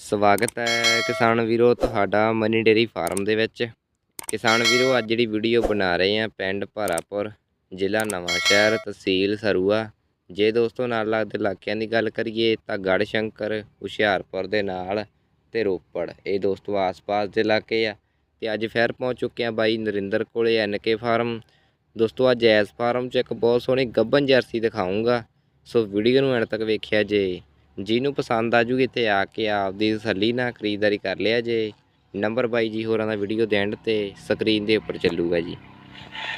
ਸਵਾਗਤ ਹੈ ਕਿਸਾਨ ਵੀਰੋ ਤੁਹਾਡਾ ਮਨੀ ਡੇਰੀ ਫਾਰਮ ਦੇ ਵਿੱਚ। ਕਿਸਾਨ ਵੀਰੋ, ਅੱਜ ਜਿਹੜੀ ਵੀਡੀਓ ਬਣਾ ਰਹੇ ਆ ਪਿੰਡ ਭਾਰਾਪੁਰ, ਜ਼ਿਲ੍ਹਾ ਨਵਾਂਸ਼ਹਿਰ ਤਹਿਸੀਲ ਸਰੂਆ। ਜੇ ਦੋਸਤੋ ਨਾਲ ਲੱਗਦੇ ਇਲਾਕਿਆਂ ਦੀ ਗੱਲ ਕਰੀਏ ਤਾਂ ਗੜ੍ਹ ਸ਼ੰਕਰ ਹੁਸ਼ਿਆਰਪੁਰ ਦੇ ਨਾਲ ਤੇ ਰੋਪੜ, ਇਹ ਦੋਸਤੋ ਆਸ-ਪਾਸ ਦੇ ਇਲਾਕੇ ਆ। ਤੇ ਅੱਜ ਫਿਰ ਪਹੁੰਚ ਚੁੱਕੇ ਆ ਬਾਈ ਨਰਿੰਦਰ ਕੋਲੇ ਐਨਕੇ ਫਾਰਮ ਦੋਸਤੋ, ਅੱਜ ਐਸ ਫਾਰਮ 'ਚ ਇੱਕ ਬਹੁਤ ਸੋਹਣੀ ਗੱਬਨ ਜਰਸੀ ਦਿਖਾਉਂਗਾ ਸੋ ਵੀਡੀਓ ਨੂੰ ਐਂਡ ਤੱਕ ਵੇਖਿਆ ਜੇ। ਜਿਹਨੂੰ ਪਸੰਦ ਆ ਜੂਗੀ ਇੱਥੇ ਆ ਕੇ ਆਪਦੀ ਤਸੱਲੀ ਨਾਲ ਖਰੀਦਦਾਰੀ ਕਰ ਲਿਆ ਜੇ। ਨੰਬਰ ਬਾਈ ਜੀ ਹੋਰਾਂ ਦਾ ਵੀਡੀਓ ਦੇਣ ਤੇ ਸਕਰੀਨ ਦੇ ਉੱਪਰ ਚੱਲੂਗਾ ਜੀ।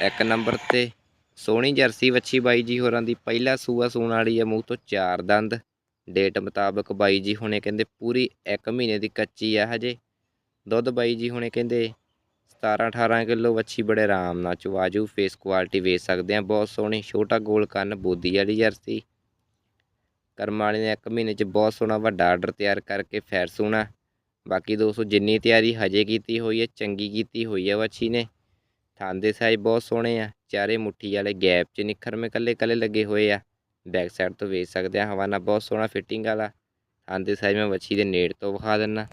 ਇੱਕ ਨੰਬਰ ਤੇ ਸੋਹਣੀ ਜਰਸੀ ਵੱਛੀ ਬਾਈ ਜੀ ਹੋਰਾਂ ਦੀ ਪਹਿਲਾ ਸੂਆ ਸੂਣ ਵਾਲੀ ਆ ਮੂੰਹ ਤੋਂ ਚਾਰ ਦੰਦ। ਡੇਟ ਮੁਤਾਬਕ ਬਾਈ ਜੀ ਹੁਣੇ ਕਹਿੰਦੇ ਪੂਰੀ 1 ਮਹੀਨੇ ਦੀ ਕੱਚੀ ਆ ਹਜੇ। ਦੁੱਧ ਬਾਈ ਜੀ ਹੁਣੇ ਕਹਿੰਦੇ 17 18 ਕਿਲੋ ਵੱਛੀ ਬੜੇ ਆਰਾਮ ਨਾਲ ਚਵਾਜੂ ਫੇਸ ਕੁਆਲਿਟੀ ਵੇਚ ਸਕਦੇ ਆ। ਬਹੁਤ ਸੋਹਣੀ, ਛੋਟਾ ਗੋਲ ਕੰਨ, ਬੋਦੀ ਵਾਲੀ ਜਰਸੀ। ਕਰਮ ਵਾਲੇ ਨੇ ਇੱਕ ਮਹੀਨੇ 'ਚ ਬਹੁਤ ਸੋਹਣਾ ਵੱਡਾ ਆਰਡਰ ਤਿਆਰ ਕਰਕੇ ਫੈਰ ਸੋਣਾ। ਬਾਕੀ ਦੋਸਤੋ, ਜਿੰਨੀ ਤਿਆਰੀ ਹਜੇ ਕੀਤੀ ਹੋਈ ਹੈ, ਚੰਗੀ ਕੀਤੀ ਹੋਈ ਹੈ ਵੱਛੀ ਨੇ। ਥਾਂ ਦੇ ਸਾਈਜ਼ ਬਹੁਤ ਸੋਹਣੇ ਆ, ਚਾਰੇ ਮੁੱਠੀ ਵਾਲੇ ਗੈਪ 'ਚ ਨਿਖਰਮੇ ਕੱਲੇ ਕੱਲੇ ਲੱਗੇ ਹੋਏ ਆ। ਬੈਕ ਸਾਈਡ ਤੋਂ ਵੇਚ ਸਕਦੇ ਆ, ਹਵਾਨਾ ਬਹੁਤ ਸੋਹਣਾ ਫਿਟਿੰਗ ਵਾਲਾ। ਥਾਂ ਦੇ ਸਾਈਜ਼ ਮੈਂ ਵੱਛੀ ਦੇ ਨੇੜ ਤੋਂ ਵਿਖਾ ਦਿੰਨਾ।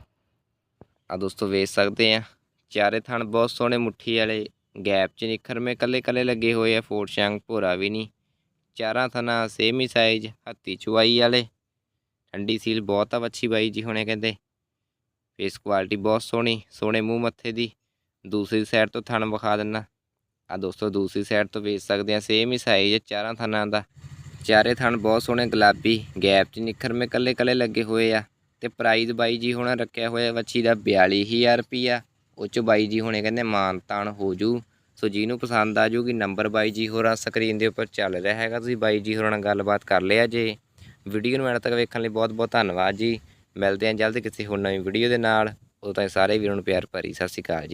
ਆ ਦੋਸਤੋ ਵੇਚ ਸਕਦੇ ਆ, ਚਾਰੇ ਥਣ ਬਹੁਤ ਸੋਹਣੇ ਮੁੱਠੀ ਵਾਲੇ ਗੈਪ 'ਚ ਨਿਖਰਮੇ ਕੱਲੇ ਕੱਲੇ ਲੱਗੇ ਹੋਏ ਆ ਫੋਰ ਸ਼ੰਗ ਭੋਰਾ ਵੀ ਨਹੀਂ। ਚਾਰਾਂ ਥਣਾ ਸੇਮ ਹੀ ਸਾਈਜ਼ ਹੱਤੀ ਚੁਆਈ ਵਾਲੇ। ਠੰਡੀ ਸੀਲ ਬਹੁਤ ਆ ਵੱਛੀ ਬਾਈ ਜੀ ਹੁਣੇ ਕਹਿੰਦੇ। ਫੇਸ ਕੁਆਲਿਟੀ ਬਹੁਤ ਸੋਹਣੀ, ਸੋਹਣੇ ਮੂੰਹ ਮੱਥੇ ਦੀ। ਦੂਸਰੀ ਸਾਈਡ ਤੋਂ ਥਣ ਵਿਖਾ ਦਿੰਨਾ। ਆ ਦੋਸਤੋ, ਦੂਸਰੀ ਸਾਈਡ ਤੋਂ ਵੇਚ ਸਕਦੇ ਆ ਸੇਮ ਹੀ ਸਾਈਜ਼ ਚਾਰਾਂ ਥਣਾਂ ਦਾ। ਚਾਰੇ ਥਣ ਬਹੁਤ ਸੋਹਣੇ, ਗੁਲਾਬੀ ਗੈਪ 'ਚ ਨਿਖਰਮੇ ਕੱਲੇ ਕੱਲੇ ਲੱਗੇ ਹੋਏ ਆ। ਤੇ ਪ੍ਰਾਈਜ਼ ਬਾਈ ਜੀ ਹੁਣਾਂ ਰੱਖਿਆ ਹੋਇਆ ਵੱਛੀ ਦਾ 42000 ਰੁਪਿਆ ਉਹ 'ਚ ਬਾਈ ਜੀ ਹੁਣੇ ਕਹਿੰਦੇ ਮਾਨ ਤਾਨ ਹੋ ਜੂ। ਸੋ ਜਿਹਨੂੰ ਪਸੰਦ ਆ ਜੂਗੀ ਨੰਬਰ ਬਾਈ ਜੀ ਹੋਰਾਂ ਸਕਰੀਨ ਦੇ ਉੱਪਰ ਚੱਲ ਰਿਹਾ ਹੈਗਾ। ਤੁਸੀਂ ਬਾਈ ਜੀ ਹੋਰਾਂ ਨਾਲ ਗੱਲਬਾਤ ਕਰ ਲਿਆ ਜੇ। ਵੀਡੀਓ ਨੂੰ ਐਂਡ ਤੱਕ ਵੇਖਣ ਲਈ ਬਹੁਤ ਬਹੁਤ ਧੰਨਵਾਦ ਜੀ। ਮਿਲਦੇ ਹਾਂ ਜਲਦ ਕਿਸੇ ਹੋਰ ਨਵੀਂ ਵੀਡੀਓ ਦੇ ਨਾਲ। ਉਦੋਂ ਤਾਈਂ ਸਾਰੇ ਵੀਰਾਂ ਨੂੰ ਪਿਆਰ ਭਰੀ ਸਤਿ ਸ਼੍ਰੀ ਅਕਾਲ ਜੀ।